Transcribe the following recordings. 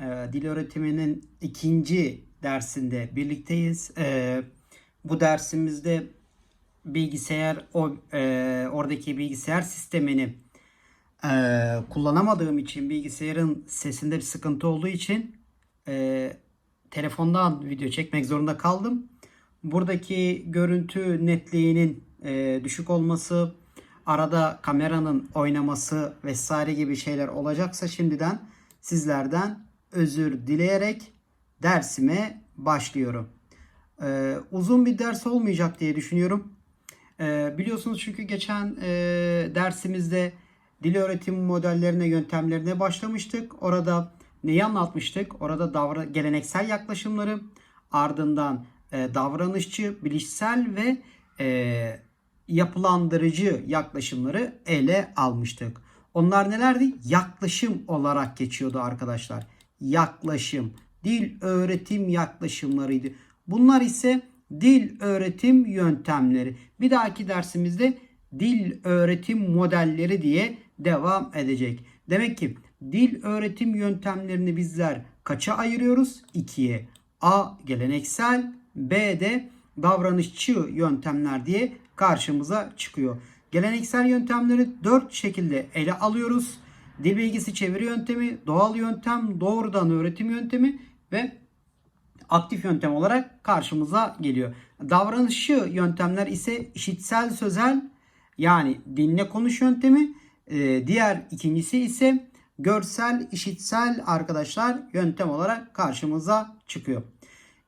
Ee, dil öğretiminin ikinci dersinde birlikteyiz. Ee, bu dersimizde bilgisayar o e, oradaki bilgisayar sistemini e, kullanamadığım için bilgisayarın sesinde bir sıkıntı olduğu için e, telefondan video çekmek zorunda kaldım. Buradaki görüntü netliğinin düşük olması, arada kameranın oynaması vesaire gibi şeyler olacaksa şimdiden sizlerden özür dileyerek dersime başlıyorum. E, uzun bir ders olmayacak diye düşünüyorum. E, biliyorsunuz çünkü geçen e, dersimizde dil öğretim modellerine, yöntemlerine başlamıştık. Orada neyi anlatmıştık? Orada davra geleneksel yaklaşımları, ardından e, davranışçı, bilişsel ve e, yapılandırıcı yaklaşımları ele almıştık. Onlar nelerdi? Yaklaşım olarak geçiyordu arkadaşlar. Yaklaşım, dil öğretim yaklaşımlarıydı. Bunlar ise dil öğretim yöntemleri. Bir dahaki dersimizde dil öğretim modelleri diye devam edecek. Demek ki dil öğretim yöntemlerini bizler kaça ayırıyoruz? İkiye. A geleneksel, B de davranışçı yöntemler diye karşımıza çıkıyor. Geleneksel yöntemleri dört şekilde ele alıyoruz. Dil bilgisi çeviri yöntemi, doğal yöntem, doğrudan öğretim yöntemi ve aktif yöntem olarak karşımıza geliyor. Davranışçı yöntemler ise işitsel sözel yani dinle konuş yöntemi. Ee, diğer ikincisi ise görsel işitsel arkadaşlar yöntem olarak karşımıza çıkıyor.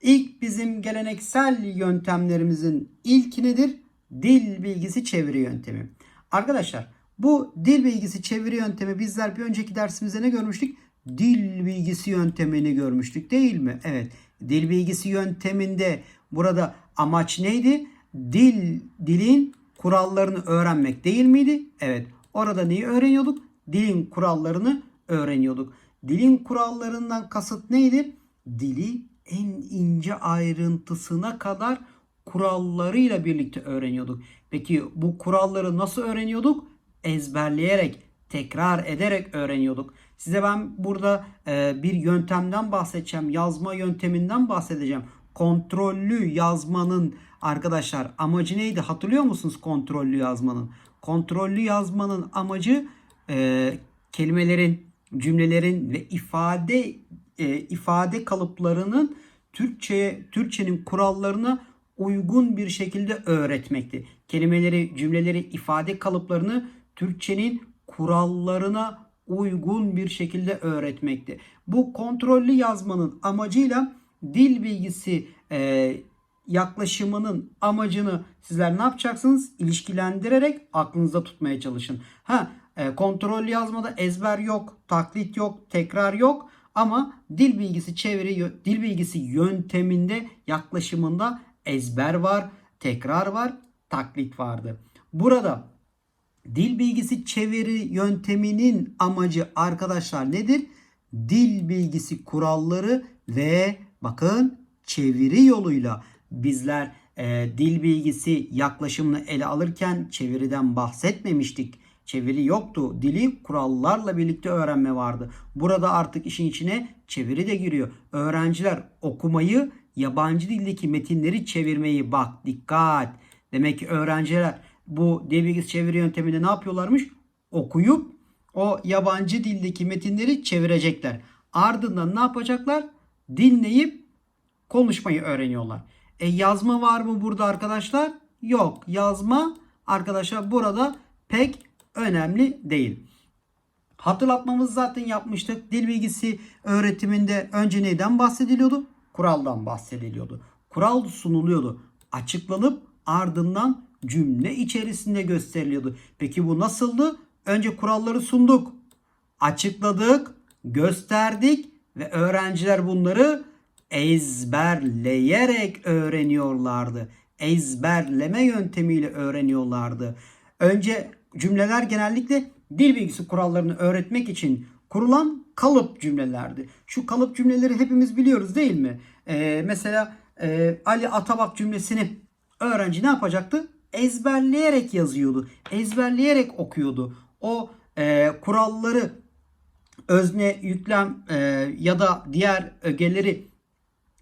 İlk bizim geleneksel yöntemlerimizin ilki nedir? Dil bilgisi çeviri yöntemi. Arkadaşlar bu dil bilgisi çeviri yöntemi bizler bir önceki dersimizde ne görmüştük? Dil bilgisi yöntemini görmüştük değil mi? Evet. Dil bilgisi yönteminde burada amaç neydi? Dil dilin kurallarını öğrenmek değil miydi? Evet. Orada neyi öğreniyorduk? Dilin kurallarını öğreniyorduk. Dilin kurallarından kasıt neydi? Dili en ince ayrıntısına kadar kurallarıyla birlikte öğreniyorduk. Peki bu kuralları nasıl öğreniyorduk? Ezberleyerek, tekrar ederek öğreniyorduk. Size ben burada e, bir yöntemden bahsedeceğim. Yazma yönteminden bahsedeceğim. Kontrollü yazmanın arkadaşlar amacı neydi? Hatırlıyor musunuz kontrollü yazmanın? Kontrollü yazmanın amacı e, kelimelerin, cümlelerin ve ifade e, ifade kalıplarının Türkçe Türkçenin kurallarına uygun bir şekilde öğretmekti. Kelimeleri, cümleleri, ifade kalıplarını Türkçenin kurallarına uygun bir şekilde öğretmekti. Bu kontrollü yazmanın amacıyla dil bilgisi e, yaklaşımının amacını sizler ne yapacaksınız? İlişkilendirerek aklınızda tutmaya çalışın. Ha e, kontrollü yazmada ezber yok, taklit yok, tekrar yok ama dil bilgisi çeviri dil bilgisi yönteminde yaklaşımında ezber var, tekrar var, taklit vardı. Burada dil bilgisi çeviri yönteminin amacı arkadaşlar nedir? Dil bilgisi kuralları ve bakın çeviri yoluyla bizler e, dil bilgisi yaklaşımını ele alırken çeviriden bahsetmemiştik. Çeviri yoktu. Dili kurallarla birlikte öğrenme vardı. Burada artık işin içine çeviri de giriyor. Öğrenciler okumayı, yabancı dildeki metinleri çevirmeyi bak dikkat. Demek ki öğrenciler bu bilgisi çeviri yönteminde ne yapıyorlarmış? Okuyup o yabancı dildeki metinleri çevirecekler. Ardından ne yapacaklar? Dinleyip konuşmayı öğreniyorlar. E yazma var mı burada arkadaşlar? Yok. Yazma arkadaşlar burada pek önemli değil. Hatırlatmamız zaten yapmıştık. Dil bilgisi öğretiminde önce neyden bahsediliyordu? Kuraldan bahsediliyordu. Kural sunuluyordu. Açıklanıp ardından cümle içerisinde gösteriliyordu. Peki bu nasıldı? Önce kuralları sunduk. Açıkladık, gösterdik ve öğrenciler bunları ezberleyerek öğreniyorlardı. Ezberleme yöntemiyle öğreniyorlardı. Önce cümleler genellikle dil bilgisi kurallarını öğretmek için kurulan kalıp cümlelerdi. Şu kalıp cümleleri hepimiz biliyoruz değil mi? Ee, mesela e, Ali Atabak cümlesini öğrenci ne yapacaktı? Ezberleyerek yazıyordu. Ezberleyerek okuyordu. O e, kuralları özne, yüklem e, ya da diğer ögeleri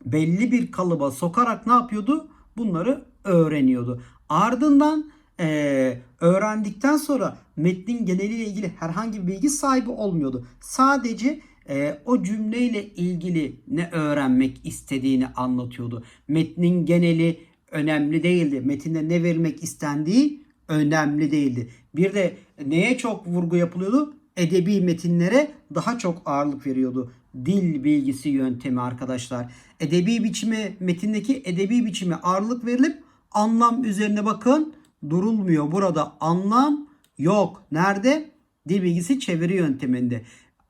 belli bir kalıba sokarak ne yapıyordu? Bunları öğreniyordu. Ardından e, öğrendikten sonra metnin geneliyle ilgili herhangi bir bilgi sahibi olmuyordu. Sadece e, o cümleyle ilgili ne öğrenmek istediğini anlatıyordu. Metnin geneli önemli değildi. Metinde ne verilmek istendiği önemli değildi. Bir de neye çok vurgu yapılıyordu? Edebi metinlere daha çok ağırlık veriyordu. Dil bilgisi yöntemi arkadaşlar. Edebi biçimi, metindeki edebi biçime ağırlık verilip anlam üzerine bakın durulmuyor. Burada anlam yok. Nerede? Dil bilgisi çeviri yönteminde.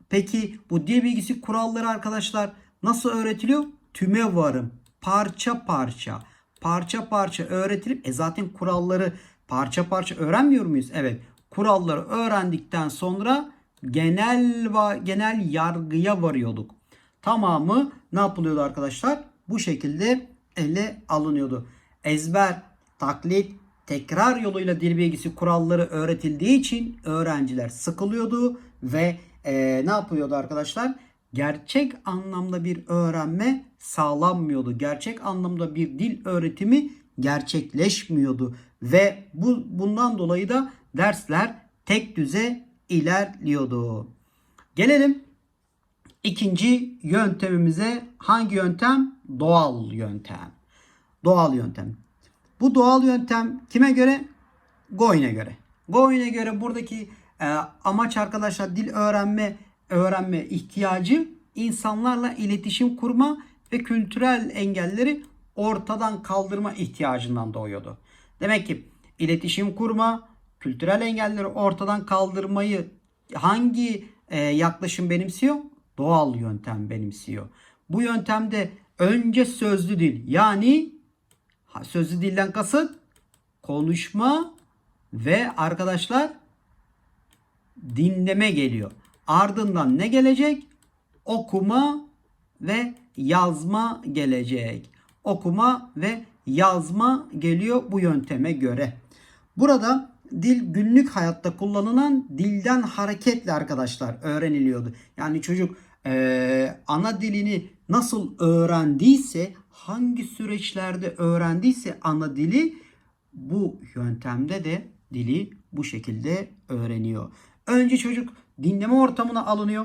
Peki bu dil bilgisi kuralları arkadaşlar nasıl öğretiliyor? Tüme varım. Parça parça. Parça parça öğretilip e zaten kuralları parça parça öğrenmiyor muyuz? Evet. Kuralları öğrendikten sonra genel va genel yargıya varıyorduk. Tamamı ne yapılıyordu arkadaşlar? Bu şekilde ele alınıyordu. Ezber, taklit, tekrar yoluyla dil bilgisi kuralları öğretildiği için öğrenciler sıkılıyordu ve e, ne yapıyordu arkadaşlar? Gerçek anlamda bir öğrenme sağlanmıyordu. Gerçek anlamda bir dil öğretimi gerçekleşmiyordu ve bu bundan dolayı da dersler tek düze ilerliyordu. Gelelim ikinci yöntemimize. Hangi yöntem? Doğal yöntem. Doğal yöntem. Bu doğal yöntem kime göre? Goyne göre. Goyne göre buradaki e, amaç arkadaşlar dil öğrenme öğrenme ihtiyacı insanlarla iletişim kurma ve kültürel engelleri ortadan kaldırma ihtiyacından doğuyordu. Demek ki iletişim kurma, kültürel engelleri ortadan kaldırmayı hangi e, yaklaşım benimsiyor? Doğal yöntem benimsiyor. Bu yöntemde önce sözlü dil yani sözlü dilden kasıt konuşma ve arkadaşlar dinleme geliyor. Ardından ne gelecek? Okuma ve yazma gelecek. Okuma ve yazma geliyor bu yönteme göre. Burada dil günlük hayatta kullanılan dilden hareketle arkadaşlar öğreniliyordu. Yani çocuk e, ana dilini nasıl öğrendiyse, hangi süreçlerde öğrendiyse ana dili bu yöntemde de dili bu şekilde öğreniyor. Önce çocuk dinleme ortamına alınıyor.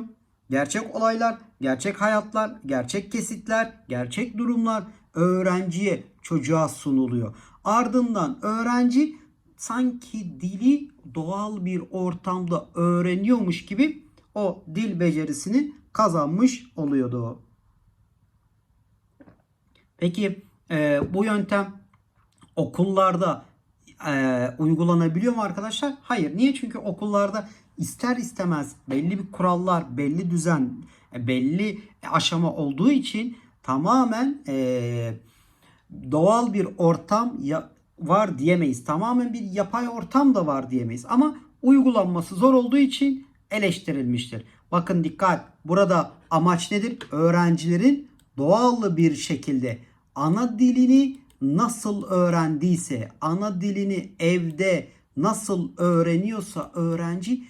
Gerçek olaylar, gerçek hayatlar, gerçek kesitler, gerçek durumlar öğrenciye, çocuğa sunuluyor. Ardından öğrenci sanki dili doğal bir ortamda öğreniyormuş gibi o dil becerisini kazanmış oluyordu. Peki e, bu yöntem okullarda e, uygulanabiliyor mu arkadaşlar? Hayır. Niye? Çünkü okullarda ister istemez belli bir kurallar, belli düzen, e, belli aşama olduğu için tamamen e, doğal bir ortam ya, var diyemeyiz. Tamamen bir yapay ortam da var diyemeyiz. Ama uygulanması zor olduğu için eleştirilmiştir. Bakın dikkat. Burada amaç nedir? Öğrencilerin doğal bir şekilde ana dilini nasıl öğrendiyse, ana dilini evde nasıl öğreniyorsa öğrenci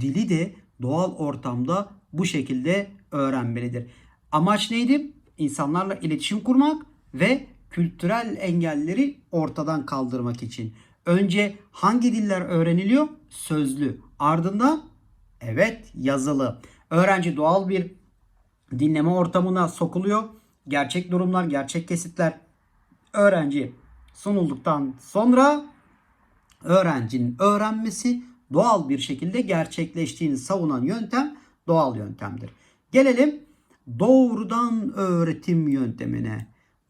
dili de doğal ortamda bu şekilde öğrenmelidir. Amaç neydi? İnsanlarla iletişim kurmak ve kültürel engelleri ortadan kaldırmak için. Önce hangi diller öğreniliyor? Sözlü. Ardından evet yazılı. Öğrenci doğal bir dinleme ortamına sokuluyor. Gerçek durumlar, gerçek kesitler öğrenci sunulduktan sonra öğrencinin öğrenmesi doğal bir şekilde gerçekleştiğini savunan yöntem doğal yöntemdir. Gelelim doğrudan öğretim yöntemine.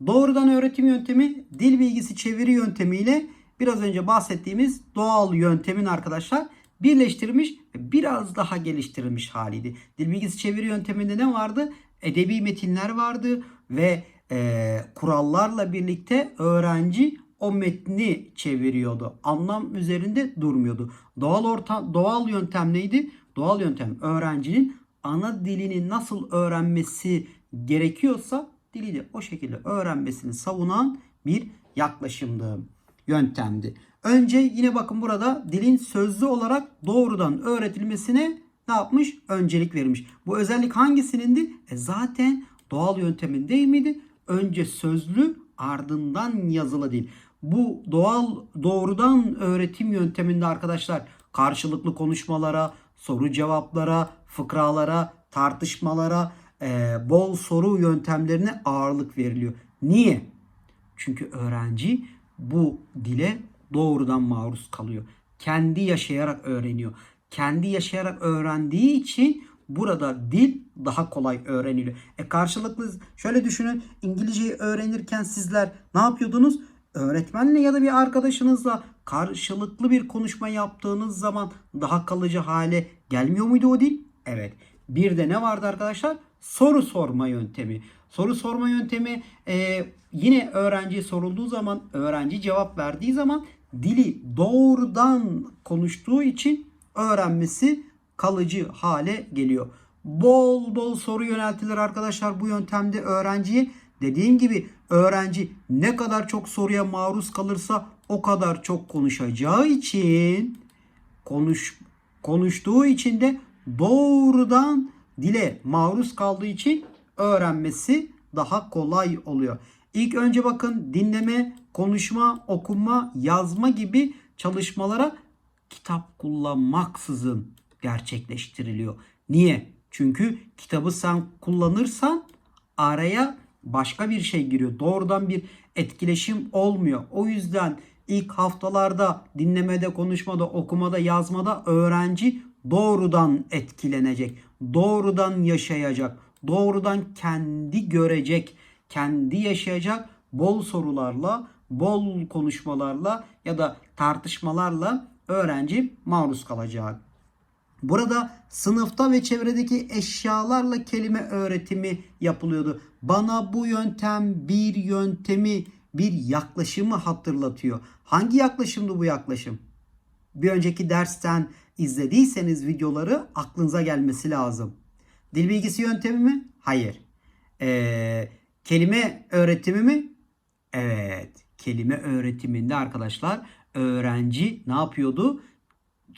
Doğrudan öğretim yöntemi dil bilgisi çeviri yöntemiyle biraz önce bahsettiğimiz doğal yöntemin arkadaşlar birleştirilmiş ve biraz daha geliştirilmiş haliydi. Dil bilgisi çeviri yönteminde ne vardı? Edebi metinler vardı ve e, kurallarla birlikte öğrenci o metni çeviriyordu. Anlam üzerinde durmuyordu. Doğal ortam doğal yöntem neydi? Doğal yöntem öğrencinin ana dilini nasıl öğrenmesi gerekiyorsa dili de o şekilde öğrenmesini savunan bir yaklaşımdı, yöntemdi. Önce yine bakın burada dilin sözlü olarak doğrudan öğretilmesine ne yapmış? Öncelik vermiş. Bu özellik hangisinindi? E zaten doğal yöntemin değil miydi? Önce sözlü ardından yazılı değil. Bu doğal doğrudan öğretim yönteminde arkadaşlar karşılıklı konuşmalara, soru cevaplara, fıkralara, tartışmalara, e, bol soru yöntemlerine ağırlık veriliyor. Niye? Çünkü öğrenci bu dile doğrudan maruz kalıyor. Kendi yaşayarak öğreniyor. Kendi yaşayarak öğrendiği için burada dil daha kolay öğreniliyor. E karşılıklı şöyle düşünün İngilizceyi öğrenirken sizler ne yapıyordunuz? Öğretmenle ya da bir arkadaşınızla karşılıklı bir konuşma yaptığınız zaman daha kalıcı hale gelmiyor muydu o dil? Evet. Bir de ne vardı arkadaşlar? Soru sorma yöntemi. Soru sorma yöntemi e, yine öğrenci sorulduğu zaman öğrenci cevap verdiği zaman dili doğrudan konuştuğu için öğrenmesi kalıcı hale geliyor. Bol bol soru yöneltilir arkadaşlar bu yöntemde öğrenciye. Dediğim gibi öğrenci ne kadar çok soruya maruz kalırsa o kadar çok konuşacağı için konuş konuştuğu için de doğrudan dile maruz kaldığı için öğrenmesi daha kolay oluyor. İlk önce bakın dinleme, konuşma, okuma, yazma gibi çalışmalara kitap kullanmaksızın gerçekleştiriliyor. Niye? Çünkü kitabı sen kullanırsan araya başka bir şey giriyor. Doğrudan bir etkileşim olmuyor. O yüzden ilk haftalarda dinlemede, konuşmada, okumada, yazmada öğrenci doğrudan etkilenecek. Doğrudan yaşayacak. Doğrudan kendi görecek, kendi yaşayacak bol sorularla, bol konuşmalarla ya da tartışmalarla öğrenci maruz kalacak. Burada sınıfta ve çevredeki eşyalarla kelime öğretimi yapılıyordu. Bana bu yöntem bir yöntemi, bir yaklaşımı hatırlatıyor. Hangi yaklaşımdı bu yaklaşım? Bir önceki dersten izlediyseniz videoları aklınıza gelmesi lazım. Dil bilgisi yöntemi mi? Hayır. Ee, kelime öğretimi mi? Evet. Kelime öğretiminde arkadaşlar öğrenci ne yapıyordu?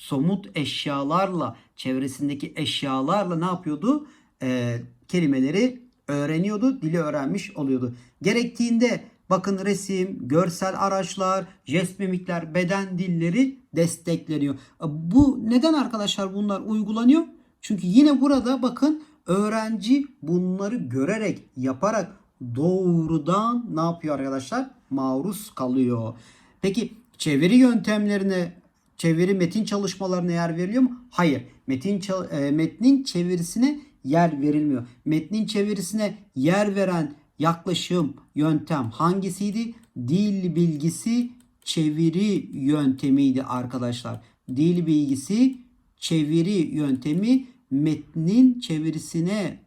Somut eşyalarla, çevresindeki eşyalarla ne yapıyordu? Ee, kelimeleri öğreniyordu, dili öğrenmiş oluyordu. Gerektiğinde bakın resim, görsel araçlar, jest mimikler, beden dilleri destekleniyor. Bu neden arkadaşlar bunlar uygulanıyor? Çünkü yine burada bakın öğrenci bunları görerek, yaparak doğrudan ne yapıyor arkadaşlar? Maruz kalıyor. Peki çeviri yöntemlerine, çeviri metin çalışmalarına yer veriliyor mu? Hayır. Metin e, metnin çevirisine yer verilmiyor. Metnin çevirisine yer veren yaklaşım, yöntem hangisiydi? Dil bilgisi çeviri yöntemiydi arkadaşlar. Dil bilgisi çeviri yöntemi metnin çevirisine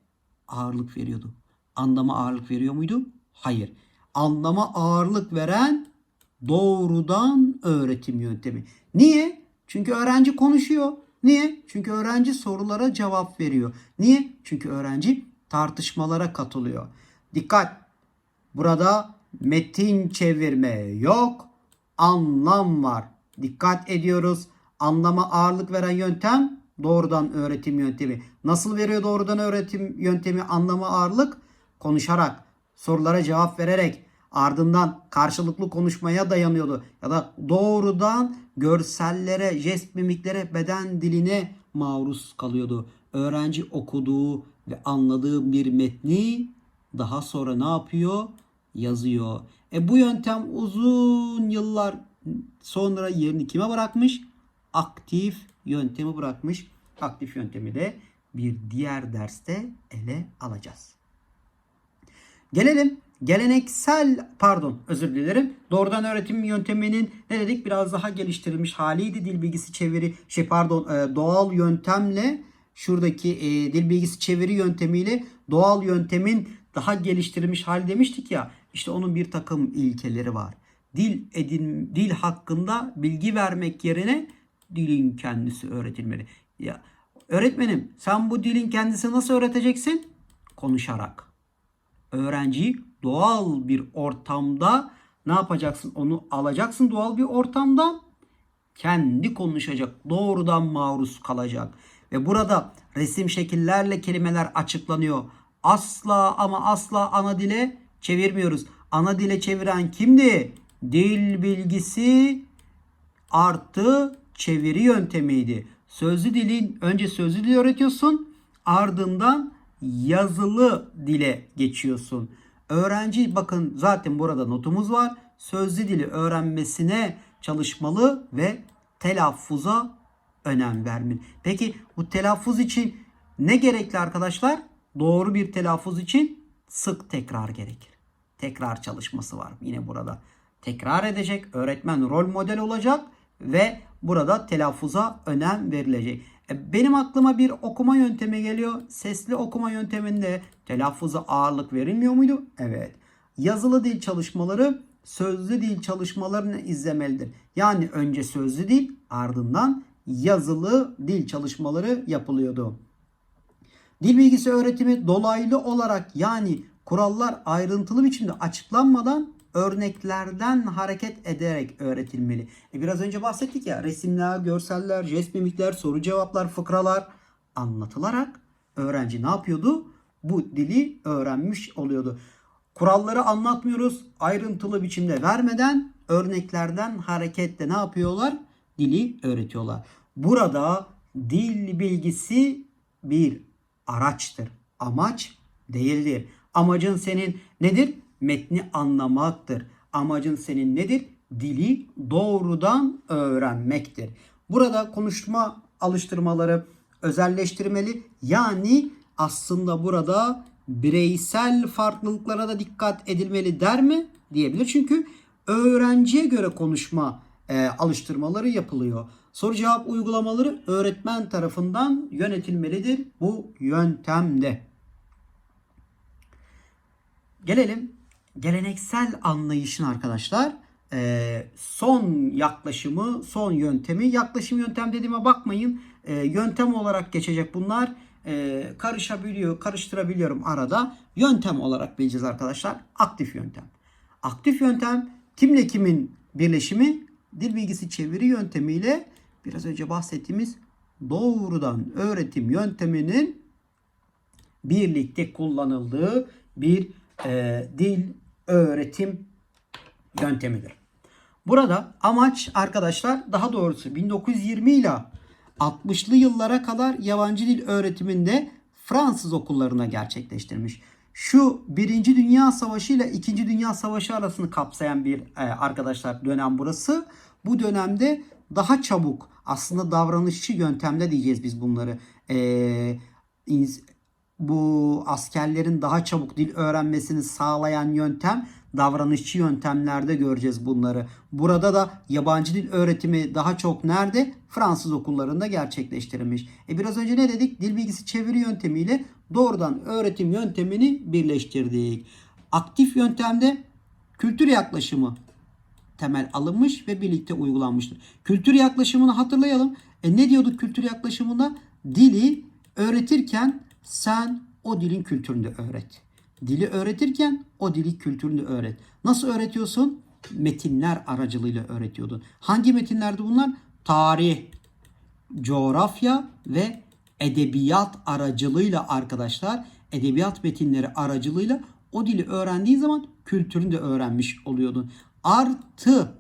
ağırlık veriyordu. Anlama ağırlık veriyor muydu? Hayır. Anlama ağırlık veren doğrudan öğretim yöntemi. Niye? Çünkü öğrenci konuşuyor. Niye? Çünkü öğrenci sorulara cevap veriyor. Niye? Çünkü öğrenci tartışmalara katılıyor. Dikkat! Burada metin çevirme yok, anlam var. Dikkat ediyoruz. Anlama ağırlık veren yöntem doğrudan öğretim yöntemi. Nasıl veriyor doğrudan öğretim yöntemi anlama ağırlık? Konuşarak, sorulara cevap vererek, ardından karşılıklı konuşmaya dayanıyordu. Ya da doğrudan görsellere, jest mimiklere, beden diline maruz kalıyordu. Öğrenci okuduğu ve anladığı bir metni daha sonra ne yapıyor? Yazıyor. E bu yöntem uzun yıllar sonra yerini kime bırakmış? Aktif yöntemi bırakmış. Aktif yöntemi de bir diğer derste ele alacağız. Gelelim geleneksel pardon özür dilerim. Doğrudan öğretim yönteminin ne dedik biraz daha geliştirilmiş haliydi. Dil bilgisi çeviri şey pardon e, doğal yöntemle şuradaki e, dil bilgisi çeviri yöntemiyle doğal yöntemin daha geliştirilmiş hali demiştik ya. İşte onun bir takım ilkeleri var. Dil edin dil hakkında bilgi vermek yerine dilin kendisi öğretilmeli. Ya öğretmenim sen bu dilin kendisi nasıl öğreteceksin? Konuşarak. Öğrenciyi doğal bir ortamda ne yapacaksın? Onu alacaksın doğal bir ortamdan kendi konuşacak. Doğrudan maruz kalacak. Ve burada resim şekillerle kelimeler açıklanıyor. Asla ama asla ana dile çevirmiyoruz. Ana dile çeviren kimdi? Dil bilgisi artı çeviri yöntemiydi. Sözlü dilin önce sözlü dil öğretiyorsun ardından yazılı dile geçiyorsun. Öğrenci bakın zaten burada notumuz var. Sözlü dili öğrenmesine çalışmalı ve telaffuza önem vermeli. Peki bu telaffuz için ne gerekli arkadaşlar? Doğru bir telaffuz için sık tekrar gerekir. Tekrar çalışması var yine burada. Tekrar edecek, öğretmen rol model olacak ve burada telaffuza önem verilecek. E, Benim aklıma bir okuma yöntemi geliyor. Sesli okuma yönteminde telaffuza ağırlık verilmiyor muydu? Evet. Yazılı dil çalışmaları sözlü dil çalışmalarını izlemelidir. Yani önce sözlü dil ardından yazılı dil çalışmaları yapılıyordu. Dil bilgisi öğretimi dolaylı olarak yani kurallar ayrıntılı biçimde açıklanmadan örneklerden hareket ederek öğretilmeli. E biraz önce bahsettik ya resimler, görseller, jest mimikler, soru cevaplar, fıkralar anlatılarak öğrenci ne yapıyordu? Bu dili öğrenmiş oluyordu. Kuralları anlatmıyoruz. Ayrıntılı biçimde vermeden örneklerden hareketle ne yapıyorlar? Dili öğretiyorlar. Burada dil bilgisi bir araçtır. Amaç değildir. Amacın senin nedir? Metni anlamaktır. Amacın senin nedir? Dili doğrudan öğrenmektir. Burada konuşma alıştırmaları özelleştirmeli. Yani aslında burada bireysel farklılıklara da dikkat edilmeli der mi? Diyebilir. Çünkü öğrenciye göre konuşma e, alıştırmaları yapılıyor. Soru cevap uygulamaları öğretmen tarafından yönetilmelidir bu yöntemde. Gelelim geleneksel anlayışın arkadaşlar e, son yaklaşımı, son yöntemi. Yaklaşım yöntem dediğime bakmayın. E, yöntem olarak geçecek bunlar. E, karışabiliyor, karıştırabiliyorum arada. Yöntem olarak bileceğiz arkadaşlar. Aktif yöntem. Aktif yöntem kimle kimin birleşimi? Dil bilgisi çeviri yöntemiyle biraz önce bahsettiğimiz doğrudan öğretim yönteminin birlikte kullanıldığı bir e, dil öğretim yöntemidir. Burada amaç arkadaşlar daha doğrusu 1920 ile 60'lı yıllara kadar yabancı dil öğretiminde Fransız okullarına gerçekleştirmiş. Şu Birinci Dünya Savaşı ile İkinci Dünya Savaşı arasını kapsayan bir e, arkadaşlar dönem burası. Bu dönemde daha çabuk aslında davranışçı yöntemde diyeceğiz biz bunları. E, bu askerlerin daha çabuk dil öğrenmesini sağlayan yöntem davranışçı yöntemlerde göreceğiz bunları. Burada da yabancı dil öğretimi daha çok nerede? Fransız okullarında gerçekleştirilmiş. E biraz önce ne dedik? Dil bilgisi çeviri yöntemiyle doğrudan öğretim yöntemini birleştirdik. Aktif yöntemde kültür yaklaşımı temel alınmış ve birlikte uygulanmıştır. Kültür yaklaşımını hatırlayalım. E ne diyorduk kültür yaklaşımında? Dili öğretirken sen o dilin kültürünü de öğret. Dili öğretirken o dili kültürünü de öğret. Nasıl öğretiyorsun? Metinler aracılığıyla öğretiyordun. Hangi metinlerdi bunlar? Tarih, coğrafya ve edebiyat aracılığıyla arkadaşlar edebiyat metinleri aracılığıyla o dili öğrendiğin zaman kültürünü de öğrenmiş oluyordun. Artı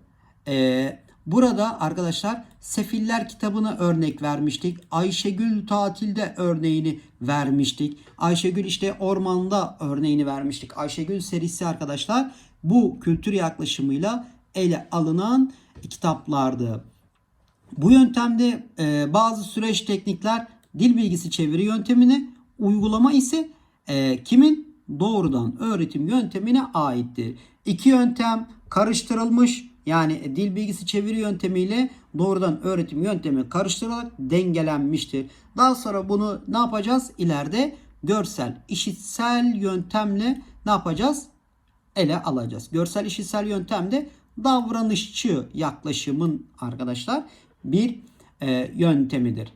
e, burada arkadaşlar Sefiller kitabına örnek vermiştik. Ayşegül tatilde örneğini vermiştik. Ayşegül işte ormanda örneğini vermiştik. Ayşegül serisi arkadaşlar bu kültür yaklaşımıyla ele alınan kitaplardı. Bu yöntemde e, bazı süreç teknikler dil bilgisi çeviri yöntemine, uygulama ise e, kimin? Doğrudan öğretim yöntemine aittir. İki yöntem karıştırılmış yani dil bilgisi çeviri yöntemiyle doğrudan öğretim yöntemi karıştırılarak dengelenmiştir. Daha sonra bunu ne yapacağız? İleride görsel, işitsel yöntemle ne yapacağız? Ele alacağız. Görsel işitsel yöntemde davranışçı yaklaşımın arkadaşlar bir e, yöntemidir.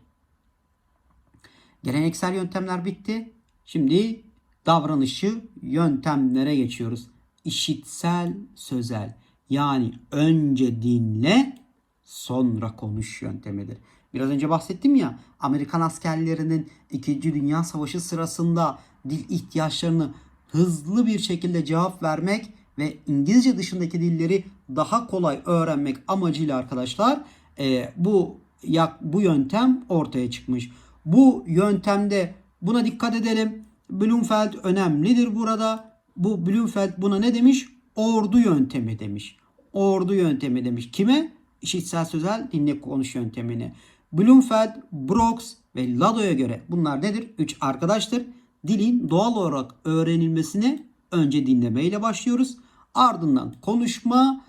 Geleneksel yöntemler bitti. Şimdi davranışçı yöntemlere geçiyoruz. İşitsel sözel yani önce dinle sonra konuş yöntemidir. Biraz önce bahsettim ya Amerikan askerlerinin 2. Dünya Savaşı sırasında dil ihtiyaçlarını hızlı bir şekilde cevap vermek ve İngilizce dışındaki dilleri daha kolay öğrenmek amacıyla arkadaşlar e, bu yak, bu yöntem ortaya çıkmış. Bu yöntemde buna dikkat edelim. Bloomfeld önemlidir burada. Bu Bloomfeld buna ne demiş? Ordu yöntemi demiş. Ordu yöntemi demiş. Kime? İşitsel sözel dinle konuş yöntemini. Bloomfeld, Brooks ve Lado'ya göre bunlar nedir? Üç arkadaştır. Dilin doğal olarak öğrenilmesine önce dinlemeyle başlıyoruz. Ardından konuşma,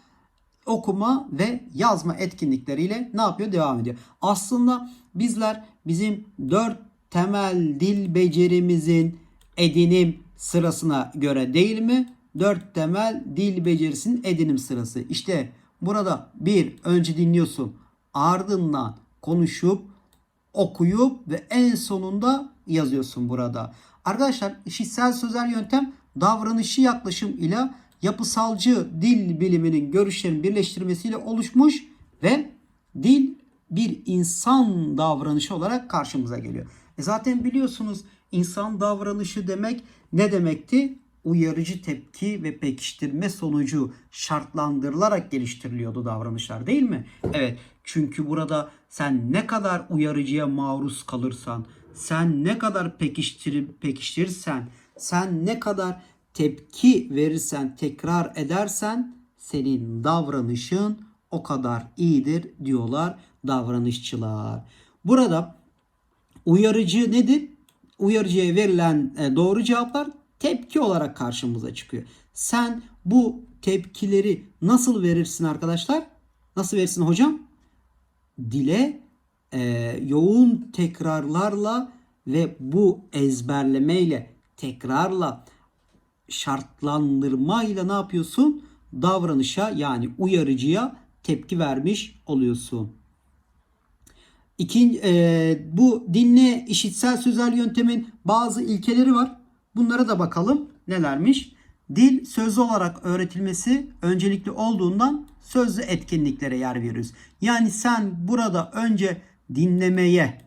okuma ve yazma etkinlikleriyle ne yapıyor? Devam ediyor. Aslında bizler bizim dört temel dil becerimizin edinim sırasına göre değil mi? Dört temel dil becerisinin edinim sırası. İşte burada bir önce dinliyorsun. Ardından konuşup okuyup ve en sonunda yazıyorsun burada. Arkadaşlar işitsel sözel yöntem davranışı yaklaşım ile yapısalcı dil biliminin görüşlerin birleştirmesiyle oluşmuş ve dil bir insan davranışı olarak karşımıza geliyor. E zaten biliyorsunuz insan davranışı demek ne demekti? Uyarıcı tepki ve pekiştirme sonucu şartlandırılarak geliştiriliyordu davranışlar değil mi? Evet çünkü burada sen ne kadar uyarıcıya maruz kalırsan, sen ne kadar pekiştirip pekiştirirsen, sen ne kadar tepki verirsen, tekrar edersen senin davranışın o kadar iyidir diyorlar davranışçılar. Burada uyarıcı nedir? Uyarıcıya verilen e, doğru cevaplar tepki olarak karşımıza çıkıyor. Sen bu tepkileri nasıl verirsin arkadaşlar? Nasıl verirsin hocam? Dile e, yoğun tekrarlarla ve bu ezberlemeyle, tekrarla, şartlandırmayla ne yapıyorsun? Davranışa yani uyarıcıya tepki vermiş oluyorsun. İkinci, e, bu dinle işitsel sözel yöntemin bazı ilkeleri var. Bunlara da bakalım nelermiş. Dil sözlü olarak öğretilmesi öncelikli olduğundan sözlü etkinliklere yer veriyoruz. Yani sen burada önce dinlemeye,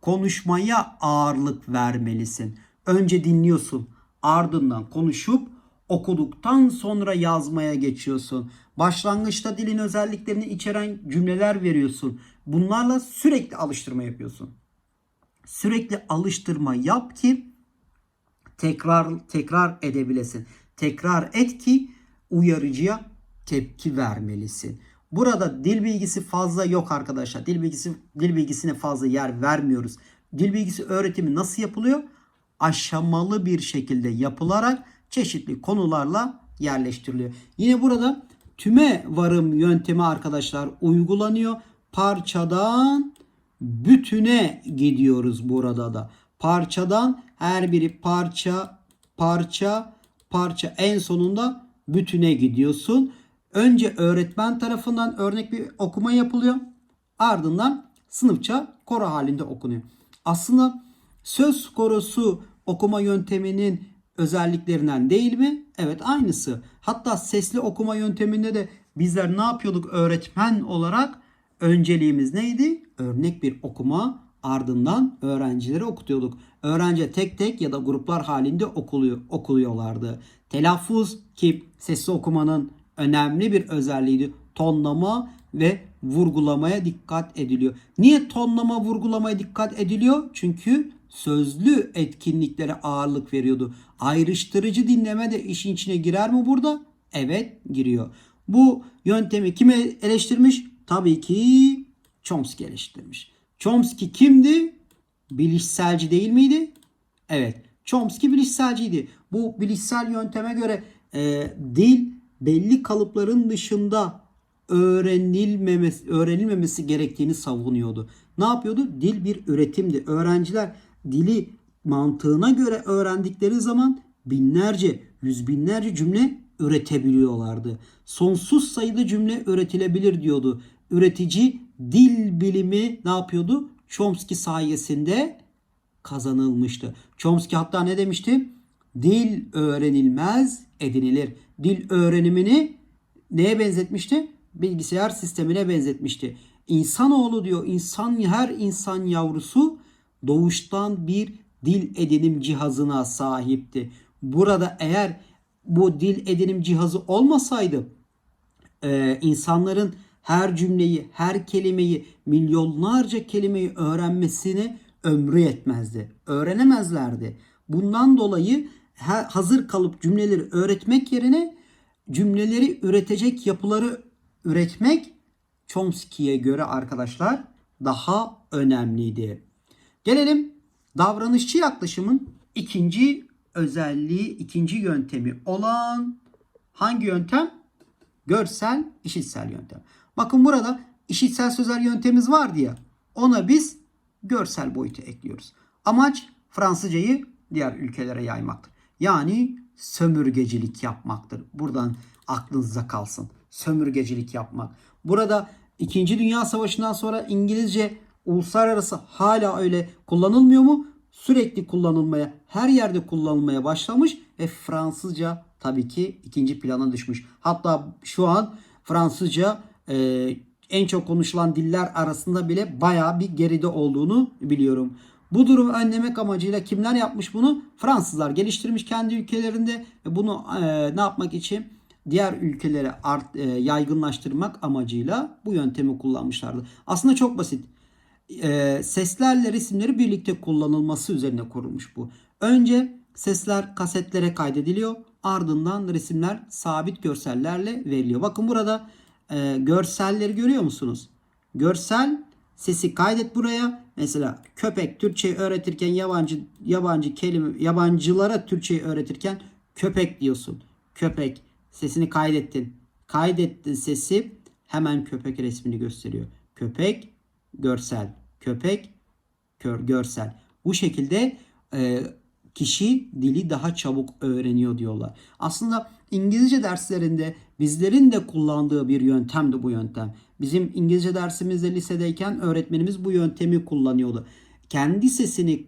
konuşmaya ağırlık vermelisin. Önce dinliyorsun, ardından konuşup okuduktan sonra yazmaya geçiyorsun. Başlangıçta dilin özelliklerini içeren cümleler veriyorsun. Bunlarla sürekli alıştırma yapıyorsun. Sürekli alıştırma yap ki tekrar tekrar edebilesin. Tekrar et ki uyarıcıya tepki vermelisin. Burada dil bilgisi fazla yok arkadaşlar. Dil bilgisi dil bilgisine fazla yer vermiyoruz. Dil bilgisi öğretimi nasıl yapılıyor? Aşamalı bir şekilde yapılarak çeşitli konularla yerleştiriliyor. Yine burada tüme varım yöntemi arkadaşlar uygulanıyor. Parçadan bütüne gidiyoruz burada da. Parçadan her biri parça parça parça en sonunda bütüne gidiyorsun. Önce öğretmen tarafından örnek bir okuma yapılıyor. Ardından sınıfça koro halinde okunuyor. Aslında söz korosu okuma yönteminin özelliklerinden değil mi? Evet aynısı. Hatta sesli okuma yönteminde de bizler ne yapıyorduk öğretmen olarak? Önceliğimiz neydi? Örnek bir okuma ardından öğrencileri okutuyorduk. Öğrenci tek tek ya da gruplar halinde okuluyor, okuluyorlardı. Telaffuz ki sesli okumanın önemli bir özelliğiydi. Tonlama ve vurgulamaya dikkat ediliyor. Niye tonlama vurgulamaya dikkat ediliyor? Çünkü sözlü etkinliklere ağırlık veriyordu. Ayrıştırıcı dinleme de işin içine girer mi burada? Evet giriyor. Bu yöntemi kime eleştirmiş? Tabii ki Chomsky eleştirmiş. Chomsky kimdi? Bilişselci değil miydi? Evet. Chomsky bilişselciydi. Bu bilişsel yönteme göre e, dil belli kalıpların dışında öğrenilmemesi, öğrenilmemesi gerektiğini savunuyordu. Ne yapıyordu? Dil bir üretimdi. Öğrenciler dili mantığına göre öğrendikleri zaman binlerce, yüz binlerce cümle üretebiliyorlardı. Sonsuz sayıda cümle üretilebilir diyordu. Üretici dil bilimi ne yapıyordu? Chomsky sayesinde kazanılmıştı. Chomsky hatta ne demişti? Dil öğrenilmez edinilir. Dil öğrenimini neye benzetmişti? Bilgisayar sistemine benzetmişti. insanoğlu diyor insan her insan yavrusu doğuştan bir dil edinim cihazına sahipti. Burada eğer bu dil edinim cihazı olmasaydı e, insanların her cümleyi, her kelimeyi, milyonlarca kelimeyi öğrenmesine ömrü yetmezdi. Öğrenemezlerdi. Bundan dolayı ha- hazır kalıp cümleleri öğretmek yerine cümleleri üretecek yapıları üretmek Chomsky'ye göre arkadaşlar daha önemliydi. Gelelim davranışçı yaklaşımın ikinci özelliği, ikinci yöntemi olan hangi yöntem? Görsel, işitsel yöntem. Bakın burada işitsel sözel yöntemimiz vardı ya. Ona biz görsel boyutu ekliyoruz. Amaç Fransızcayı diğer ülkelere yaymaktır. Yani sömürgecilik yapmaktır. Buradan aklınıza kalsın. Sömürgecilik yapmak. Burada 2. Dünya Savaşı'ndan sonra İngilizce uluslararası hala öyle kullanılmıyor mu? Sürekli kullanılmaya, her yerde kullanılmaya başlamış ve Fransızca tabii ki ikinci plana düşmüş. Hatta şu an Fransızca e, en çok konuşulan diller arasında bile bayağı bir geride olduğunu biliyorum. Bu durumu önlemek amacıyla kimler yapmış bunu? Fransızlar geliştirmiş kendi ülkelerinde ve bunu e, ne yapmak için? Diğer ülkelere art, e, yaygınlaştırmak amacıyla bu yöntemi kullanmışlardı. Aslında çok basit. E, seslerle resimleri birlikte kullanılması üzerine kurulmuş bu. Önce sesler kasetlere kaydediliyor. Ardından resimler sabit görsellerle veriliyor. Bakın burada e, görselleri görüyor musunuz? Görsel sesi kaydet buraya. Mesela köpek Türkçeyi öğretirken yabancı yabancı kelime yabancılara Türkçeyi öğretirken köpek diyorsun. Köpek sesini kaydettin. Kaydettin sesi hemen köpek resmini gösteriyor. Köpek görsel. Köpek kör, görsel. Bu şekilde e, kişi dili daha çabuk öğreniyor diyorlar. Aslında İngilizce derslerinde bizlerin de kullandığı bir yöntemdi bu yöntem. Bizim İngilizce dersimizde lisedeyken öğretmenimiz bu yöntemi kullanıyordu. Kendi sesini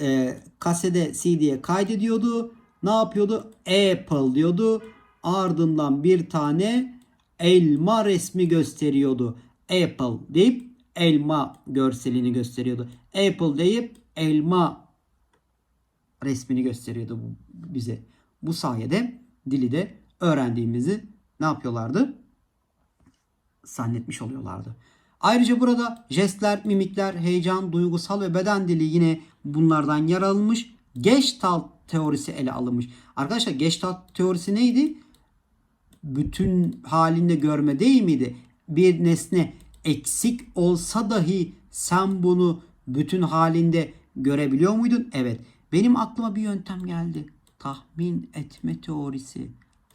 e, kasede CD'ye kaydediyordu. Ne yapıyordu? Apple diyordu. Ardından bir tane elma resmi gösteriyordu. Apple deyip elma görselini gösteriyordu. Apple deyip elma resmini gösteriyordu bize. Bu sayede dili de öğrendiğimizi ne yapıyorlardı? Zannetmiş oluyorlardı. Ayrıca burada jestler, mimikler, heyecan, duygusal ve beden dili yine bunlardan yer alınmış. Gestalt teorisi ele alınmış. Arkadaşlar Gestalt teorisi neydi? bütün halinde görme değil miydi? Bir nesne eksik olsa dahi sen bunu bütün halinde görebiliyor muydun? Evet. Benim aklıma bir yöntem geldi. Tahmin etme teorisi.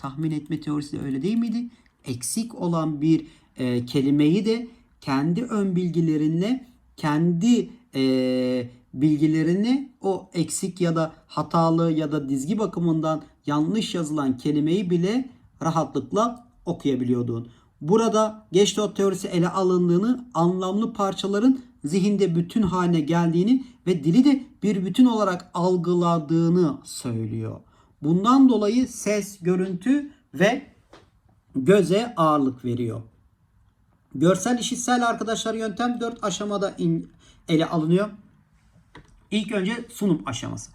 Tahmin etme teorisi de öyle değil miydi? Eksik olan bir e, kelimeyi de kendi ön bilgilerinle, kendi e, bilgilerini o eksik ya da hatalı ya da dizgi bakımından yanlış yazılan kelimeyi bile rahatlıkla okuyabiliyordun. Burada Gestalt teorisi ele alındığını, anlamlı parçaların zihinde bütün haline geldiğini ve dili de bir bütün olarak algıladığını söylüyor. Bundan dolayı ses, görüntü ve göze ağırlık veriyor. Görsel işitsel arkadaşlar yöntem 4 aşamada in- ele alınıyor. İlk önce sunum aşaması.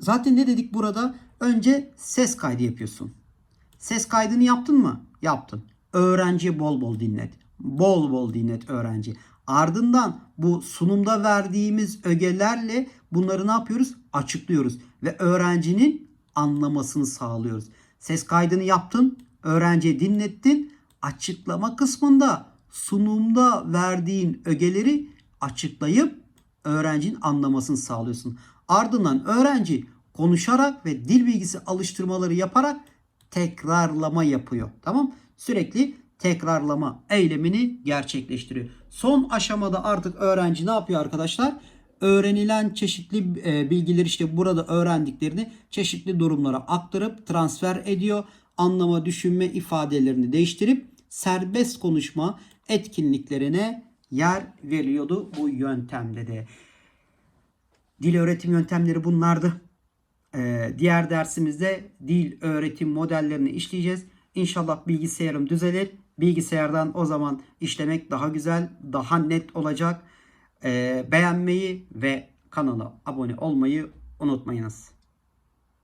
Zaten ne dedik burada? Önce ses kaydı yapıyorsun. Ses kaydını yaptın mı? Yaptın. Öğrenci bol bol dinlet. Bol bol dinlet öğrenci. Ardından bu sunumda verdiğimiz ögelerle bunları ne yapıyoruz? Açıklıyoruz ve öğrencinin anlamasını sağlıyoruz. Ses kaydını yaptın, öğrenciye dinlettin. Açıklama kısmında sunumda verdiğin ögeleri açıklayıp öğrencinin anlamasını sağlıyorsun. Ardından öğrenci konuşarak ve dil bilgisi alıştırmaları yaparak tekrarlama yapıyor. Tamam? Sürekli tekrarlama eylemini gerçekleştiriyor. Son aşamada artık öğrenci ne yapıyor arkadaşlar? Öğrenilen çeşitli e, bilgileri işte burada öğrendiklerini çeşitli durumlara aktarıp transfer ediyor. Anlama, düşünme ifadelerini değiştirip serbest konuşma etkinliklerine yer veriliyordu bu yöntemde de. Dil öğretim yöntemleri bunlardı. Ee, diğer dersimizde dil öğretim modellerini işleyeceğiz. İnşallah bilgisayarım düzelir Bilgisayardan o zaman işlemek daha güzel, daha net olacak. Ee, beğenmeyi ve kanala abone olmayı unutmayınız.